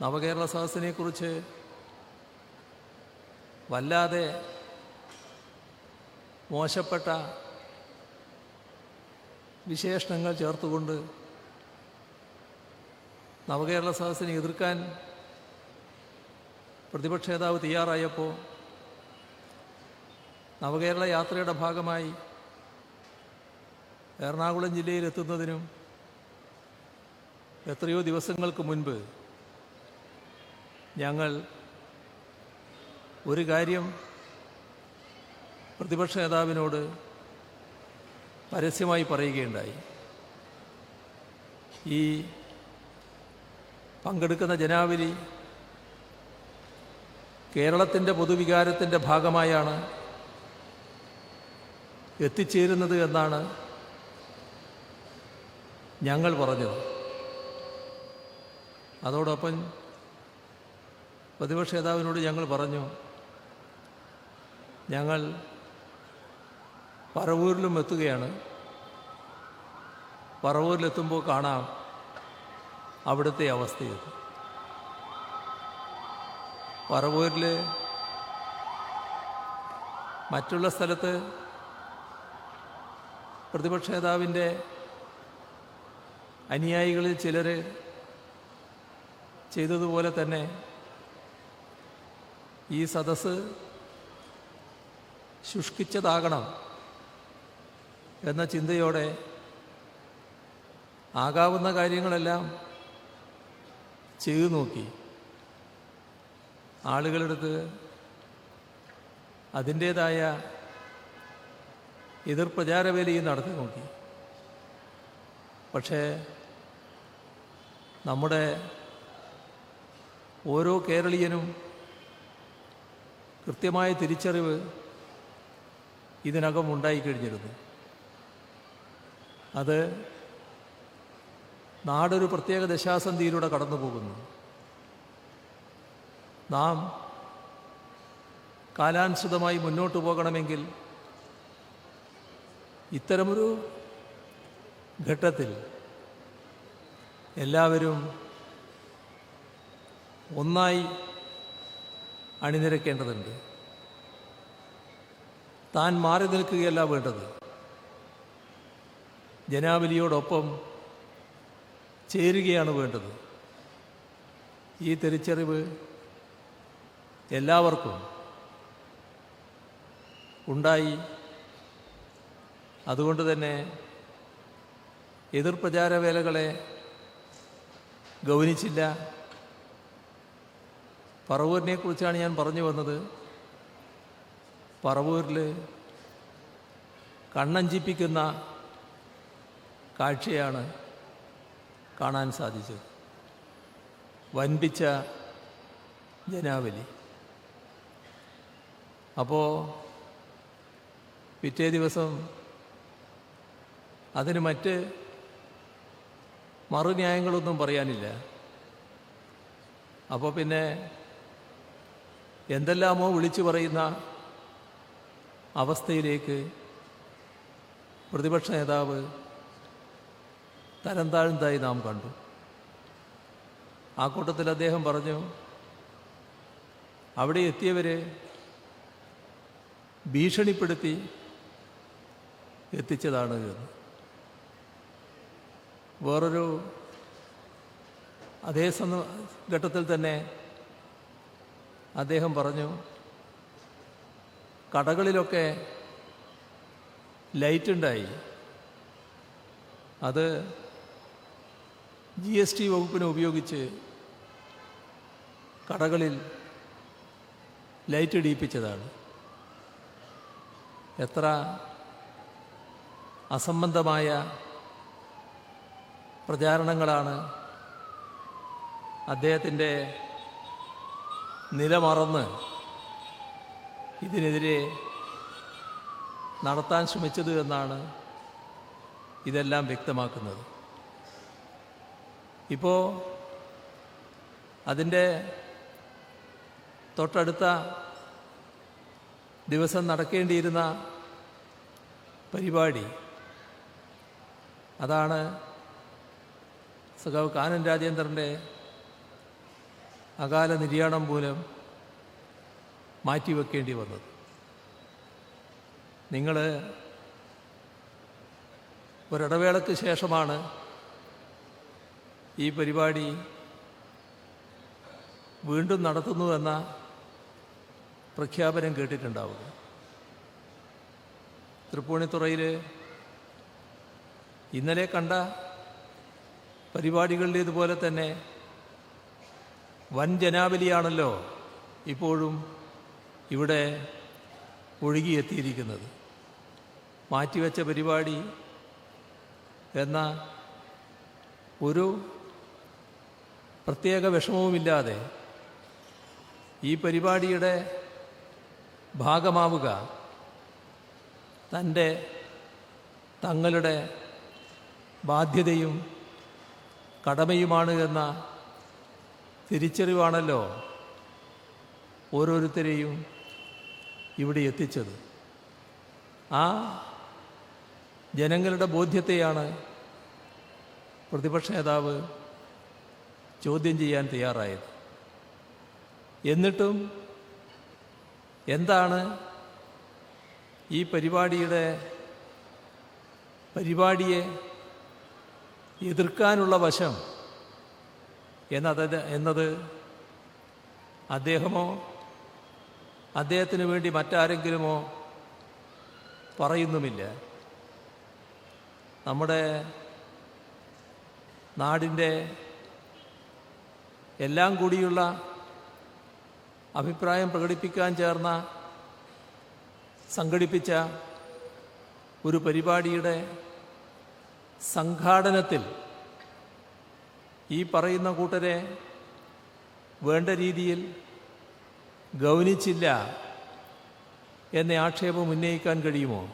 നവകേരള സദസ്സിനെക്കുറിച്ച് വല്ലാതെ മോശപ്പെട്ട വിശേഷണങ്ങൾ ചേർത്തുകൊണ്ട് നവകേരള സദസ്സിനെ എതിർക്കാൻ പ്രതിപക്ഷ നേതാവ് തയ്യാറായപ്പോൾ നവകേരള യാത്രയുടെ ഭാഗമായി എറണാകുളം ജില്ലയിലെത്തുന്നതിനും എത്രയോ ദിവസങ്ങൾക്ക് മുൻപ് ഞങ്ങൾ ഒരു കാര്യം പ്രതിപക്ഷ നേതാവിനോട് പരസ്യമായി പറയുകയുണ്ടായി. ഈ പങ്കെടുക്കുന്ന ജനാവലി കേരളത്തിന്റെ പൊതുവികാരത്തിന്റെ ഭാഗമായാണ് എത്തിച്ചേരുന്നത് എന്നാണ് ഞങ്ങൾ പറഞ്ഞത്. അതോടൊപ്പം പ്രതിപക്ഷ നേതാവിനോട് ഞങ്ങൾ പറഞ്ഞു ഞങ്ങൾ പറവൂരിലും എത്തുകയാണ്. പറവൂരിലെത്തുമ്പോൾ കാണാം അവിടുത്തെ അവസ്ഥയത് പറവൂരിൽ മറ്റുള്ള സ്ഥലത്ത് പ്രതിപക്ഷ നേതാവിന്റെ അനുയായികളിൽ ചിലർ ചെയ്തതുപോലെ തന്നെ ഈ സദസ് ശുഷ്കിച്ചതാകണം എന്ന ചിന്തയോടെ ആകാവുന്ന കാര്യങ്ങളെല്ലാം ചെയ്തു നോക്കി. ആളുകളെടുത്ത് അതിന്റേതായ എതിർ പ്രചാരവേലയും നടത്തി നോക്കി. പക്ഷേ നമ്മുടെ ഓരോ കേരളീയനും കൃത്യമായ തിരിച്ചറിവ് ഇതിനകം ഉണ്ടായിക്കഴിഞ്ഞിരുന്നു അത് നാടൊരു പ്രത്യേക ദശാസന്ധിയിലൂടെ കടന്നു പോകുന്നു നാം കാലാനുസൃതമായി മുന്നോട്ട് പോകണമെങ്കിൽ ഇത്തരമൊരു ഘട്ടത്തിൽ എല്ലാവരും ഒന്നായി അണിനിരക്കേണ്ടതുണ്ട്. താൻ മാറി നിൽക്കുകയല്ല വേണ്ടത്. ജനാവലിയോടൊപ്പം ചേരുകയാണ് വേണ്ടത്. ഈ തിരിച്ചറിവ് എല്ലാവർക്കും ഉണ്ടായി. അതുകൊണ്ട് തന്നെ എതിർപ്രചാര വേലകളെ ഗൗനിച്ചില്ല. പറവൂരിനെ കുറിച്ചാണ് ഞാൻ പറഞ്ഞു വന്നത്. പറവൂരിൽ കണ്ണഞ്ചിപ്പിക്കുന്ന കാഴ്ചയാണ് കാണാൻ സാധിച്ചത്. വൻപിച്ച ജനാവലി. അപ്പോൾ പിറ്റേ ദിവസം അതിന് മറ്റ് മറുന്യായങ്ങളൊന്നും പറയാനില്ല. അപ്പോൾ പിന്നെ എന്തെല്ലാമോ വിളിച്ചു പറയുന്ന അവസ്ഥയിലേക്ക് പ്രതിപക്ഷ നേതാവ് തരം താഴ്ന്നതായി നാം കണ്ടു. ആ കൂട്ടത്തിൽ അദ്ദേഹം പറഞ്ഞു അവിടെ എത്തിയവരെ ഭീഷണിപ്പെടുത്തി എത്തിച്ചതാണ് എന്ന്. വേറൊരു അതേ ഘട്ടത്തിൽ തന്നെ അദ്ദേഹം പറഞ്ഞു കടകളിലൊക്കെ ലൈറ്റ് ഉണ്ടായി. അത് ജി എസ് ടി വകുപ്പിനെ ഉപയോഗിച്ച് കടകളിൽ ലൈറ്റ് ഇടിയിപ്പിച്ചതാണ്. എത്ര അസംബന്ധമായ പ്രചാരണങ്ങളാണ് അദ്ദേഹത്തിന്റെ നിലമറന്ന് ഇതിനെതിരെ നടത്താൻ ശ്രമിച്ചത് എന്നാണ് ഇതെല്ലാം വ്യക്തമാക്കുന്നത്. ഇപ്പോൾ അതിന്റെ തൊട്ടടുത്ത ദിവസം നടക്കേണ്ടിയിരുന്ന പരിപാടി അതാണ് സഖാവ് കാനൻ രാജേന്ദ്രന്റെ അകാല നിര്യാണം മൂലം മാറ്റിവെക്കേണ്ടി വന്നത്. നിങ്ങൾ ഒരിടവേളയ്ക്ക് ശേഷമാണ് ഈ പരിപാടി വീണ്ടും നടത്തുന്നുവെന്ന പ്രഖ്യാപനം കേട്ടിട്ടുണ്ടാവുക. തൃപ്പൂണിത്തുറയിൽ ഇന്നലെ കണ്ട പരിപാടികളിലേതുപോലെ തന്നെ വൻ ജനാവലിയാണല്ലോ ഇപ്പോഴും ഇവിടെ ഒഴുകിയെത്തിയിരിക്കുന്നത്. മാറ്റിവെച്ച പരിപാടി എന്ന ഒരു പ്രത്യേക വിഷമവുമില്ലാതെ ഈ പരിപാടിയുടെ ഭാഗമാവുക തന്റെ തങ്ങളുടെ ബാധ്യതയും കടമയുമാണ് എന്ന തിരിച്ചറിവാണല്ലോ ഓരോരുത്തരെയും ഇവിടെ എത്തിച്ചത്. ആ ജനങ്ങളുടെ ബോധ്യത്തെയാണ് പ്രതിപക്ഷ നേതാവ് ചോദ്യം ചെയ്യാൻ തയ്യാറായത്. എന്നിട്ടും എന്താണ് ഈ പരിപാടിയുടെ പരിപാടിയെ എതിർക്കാനുള്ള വശം എന്നത് എന്നത് അദ്ദേഹമോ അദ്ദേഹത്തിന് വേണ്ടി മറ്റാരെങ്കിലുമോ പറയുന്നുമില്ല. നമ്മുടെ നാടിന്റെ എല്ലാം കൂടിയുള്ള അഭിപ്രായം പ്രകടിപ്പിക്കാൻ ചേർന്ന സംഘടിപ്പിച്ച ഒരു പരിപാടിയുടെ സംഘാടനത്തിൽ ഈ പറയുന്ന കൂട്ടരെ വേണ്ട രീതിയിൽ ഗൗനിച്ചില്ല എന്ന ആക്ഷേപം ഉന്നയിക്കാൻ കഴിയുമോ?